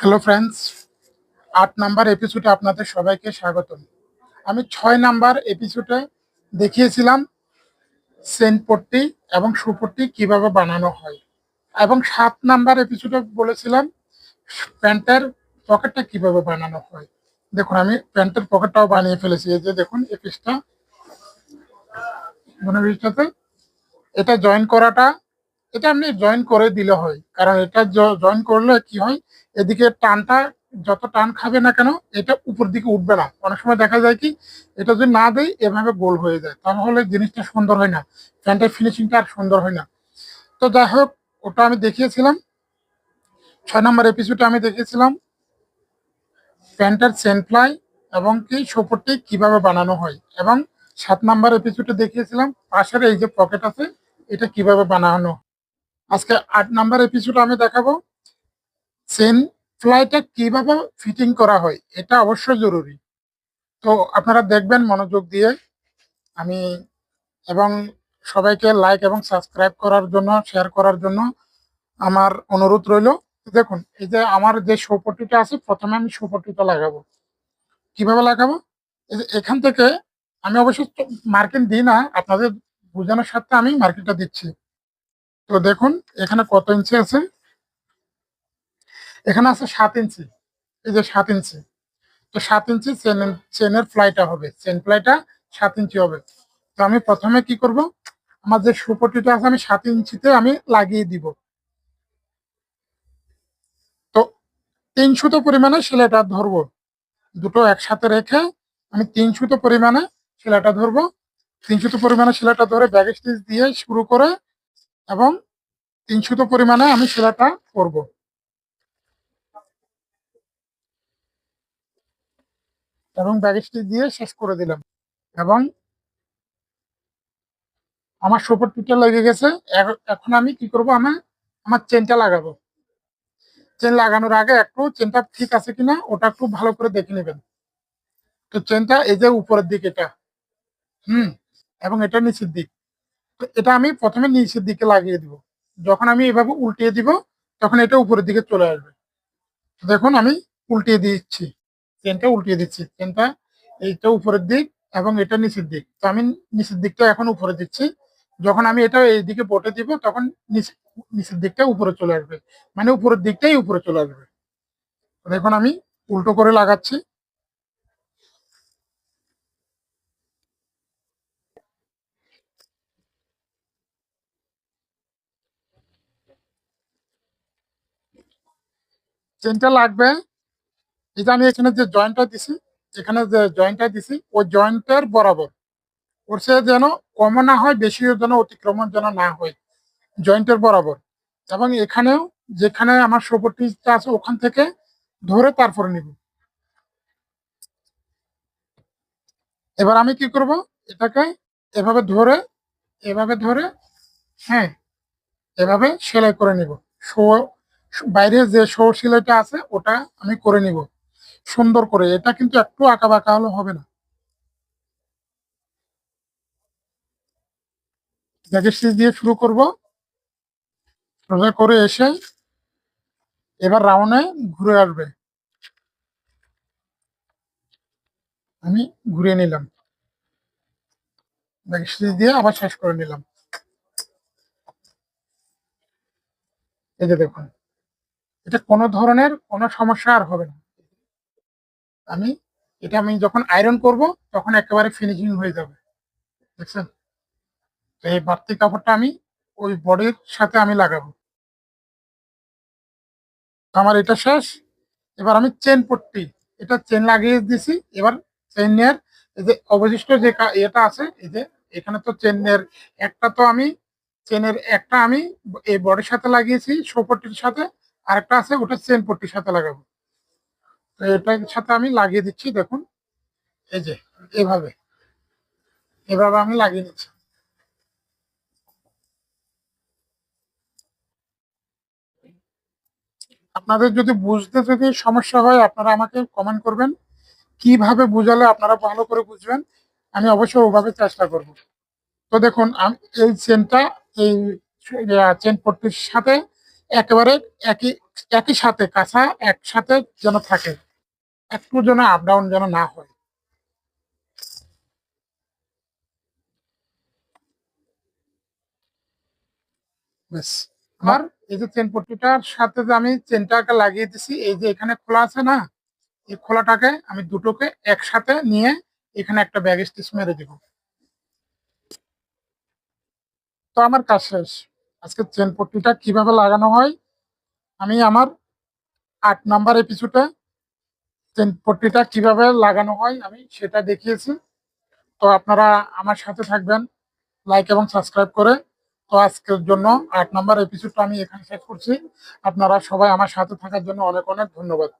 Hello friends আট number এপিসোডে আপনাদের সবাইকে স্বাগতম। আমি ছয় নাম্বার এপিসোডে দেখিয়েছিলাম সেন্টপট্টি এবং সুপট্টি কীভাবে বানানো হয়। এবং সাত নাম্বার এপিসোডে বলেছিলাম প্যান্টের পকেটটা কীভাবে বানানো হয়। দেখুন, আমি প্যান্টের পকেটটাও বানিয়ে ফেলেছি। এই যে দেখুন, এই পিসটা এটা জয়েন করাটা এটা আপনি জয়েন করে দিলে হয়। কারণ এটা জয়েন করলে কি হয়, এদিকে টানটা যত টান খাবে না কেন, এটা উপর দিকে উঠবে না। অনেক সময় দেখা যায় কি, এটা যদি না দেয় এভাবে গোল হয়ে যায়। তাহলে জিনিসটা সুন্দর হয় না। প্যান্টের ফিনিশিংটা আর সুন্দর হয় না। তো যাই হোক, ওটা আমি দেখিয়েছিলাম। ছয় নম্বর এপিসোডে আমি দেখিয়েছিলাম। প্যান্টের সেন্টপ্লাই এবং কি সোপরটি কীভাবে বানানো হয়। এবং সাত নাম্বার এপিসোডে দেখিয়েছিলাম, পাশের এই যে পকেট আছে, এটা কীভাবে বানানো আজকে আট নাম্বার এপিসোড আমি দেখাবো। সেন ফ্লাইটা কীভাবে ফিটিং করা হয়, এটা অবশ্যই জরুরি। তো আপনারা দেখবেন মনোযোগ দিয়ে আমি এবং সবাইকে লাইক এবং সাবস্ক্রাইব করার জন্য শেয়ার করার জন্য আমার অনুরোধ রইল। দেখুন, এই যে আমার যে সৌপট্টিটা আছে, প্রথমে আমি সৌপট্টিটা লাগাবো। কীভাবে লাগাবো? এখান থেকে আমি অবশ্য মার্কিং দিই না, আপনাদের বোঝানোর সাথে আমি মার্কেটটা দিচ্ছি। তো দেখুন, এখানে কত ইঞ্চি আছে? এখানে আছে সাত ইঞ্চি। এই যে সাত ইঞ্চি। তো সাত ইঞ্চি চেনের চেনের ফ্লাইটা হবে। চেন ফ্লাইটা সাত ইঞ্চি হবে। তো আমি প্রথমে কি করব? আমার যে সুপটিটা আছে, আমি সাত ইঞ্চিতে আমি লাগিয়ে দিব। তো তিন সুতো পরিমাণে সেলাইটা ধরবো। দুটো একসাথে রেখে আমি তিন সুতো পরিমাণে সেলাইটা ধরবো। তিন পরিমাণে সেলাইটা ধরে ব্যাগ স্টিচ দিয়ে শুরু করে এবং তিন সুতো পরিমাণে আমি সেলাইটা করব। এবং ব্যাগেজটি দিয়ে শেষ করে দিলাম। এবং আমার সুপার পিকটা লেগে গেছে। এখন আমি কি করব? আমি আমার চেনটা লাগাবো। চেন লাগানোর আগে একটু চেনটা ঠিক আছে কিনা ওটা একটু ভালো করে দেখে নেবেন। তো চেনটা এই যে উপরের দিক এটা। হুম, এবং এটা নিচের দিক। এটা আমি প্রথমে নিচের দিকে লাগিয়ে দিব। যখন আমি এভাবে উল্টিয়ে দিব, তখন এটা উপরের দিকে চলে আসবে। দেখুন, আমি উল্টিয়ে দিচ্ছি। চেনটা উল্টিয়ে দিচ্ছি। চেনটা এইটা উপরের দিক এবং এটা নিচের দিক। তো আমি নিচের দিকটা এখন উপরে দিচ্ছি। যখন আমি এটা এই দিকে বটে দিব, তখন নিচের দিকটা উপরে চলে আসবে। মানে উপরের দিকটাই উপরে চলে আসবে। দেখুন, আমি উল্টো করে লাগাচ্ছি। চেনটা লাগবে। যে আমি এখানে যে জয়েন্টটা দিছি, এখানে যে জয়েন্টটা দিছি ওই জয়েন্টের বরাবর। ওর সে যেন কম না হয়, বেশি যেন অতিক্রমণ যেন না হয় জয়েন্টের বরাবর। এবং এখানেও যেখানে আমার সপটিটা আছে, ওখান থেকে ধরে তারপরে নিব। এবার আমি কি করব? এটাকে এভাবে ধরে এভাবে ধরে হ্যাঁ এভাবে সেলাই করে নিব। বাইরে যে শো সেলাইটা আছে, ওটা আমি করে নিব। সুন্দর করে। এটা কিন্তু একটু আঁকা বাঁকা হলে হবে না। দিয়ে শুরু করব। সোজা করে এসে এবার রাউন্ডে ঘুরে আসবে। আমি ঘুরে নিলাম। দিয়ে আবার শেষ করে নিলাম। এই যে দেখুন। এটা কোনো ধরনের কোনো সমস্যা আর হবে না। আমি, এটা আমি যখন আয়রন করব, তখন একেবারে ফিনিশিং হয়ে যাবে। দেখছেন? তো এই বাড়তি কাপড়টা আমি ওই বডির সাথে আমি লাগাবো। আমার এটা শেষ। এবার আমি চেন পট্টি, এটা চেন লাগিয়ে দিছি। এবার চেনের এই যে অবশিষ্ট যে এটা আছে, এই যে এখানে তো চেনের একটা তো আমি চেনের একটা আমি এই বডির সাথে লাগিয়েছি সোপট্টির সাথে। আরেকটা আছে, ওটা চেন পট্টির সাথে লাগাবো। তো এটার সাথে আমি লাগিয়ে দিচ্ছি, দেখুন। এই যে, এভাবে। এভাবে আমি লাগিয়ে দিচ্ছি আপনাদের যদি বুঝতে যদি সমস্যা হয়, আপনারা আমাকে কমেন্ট করবেন। কীভাবে বুঝালে আপনারা ভালো করে বুঝবেন, আমি অবশ্যই ওভাবে চেষ্টা করব। তো দেখুন এই চেনটা এই চেন পট্টির সাথে একেবারে একই একই সাথে কাঁচা, একসাথে যেন থাকে। একটু যেন আপ ডাউন যেন না হয়। ব্যাস আর এই যে চেন পট্টিটার সাথে যে আমি চেনটাকে লাগিয়ে দিছি, এই যে এখানে খোলা আছে না, এই খোলাটাকে আমি দুটোকে একসাথে নিয়ে এখানে একটা ব্যাগ স্টিচ মেরে দিব। তো আমার কাজ শেষ। আজকে চেন পট্টিটা কীভাবে লাগানো হয়, আমি আমার আট নাম্বার এপিসোডে চেন পট্টিটা কীভাবে লাগানো হয় আমি সেটা দেখিয়েছি। তো আপনারা আমার সাথে থাকবেন লাইক এবং সাবস্ক্রাইব করে। তো আজকের জন্য আট নাম্বার এপিসোডটা আমি এখানে শেষ করছি। আপনারা সবাই আমার সাথে থাকার জন্য অনেক অনেক ধন্যবাদ।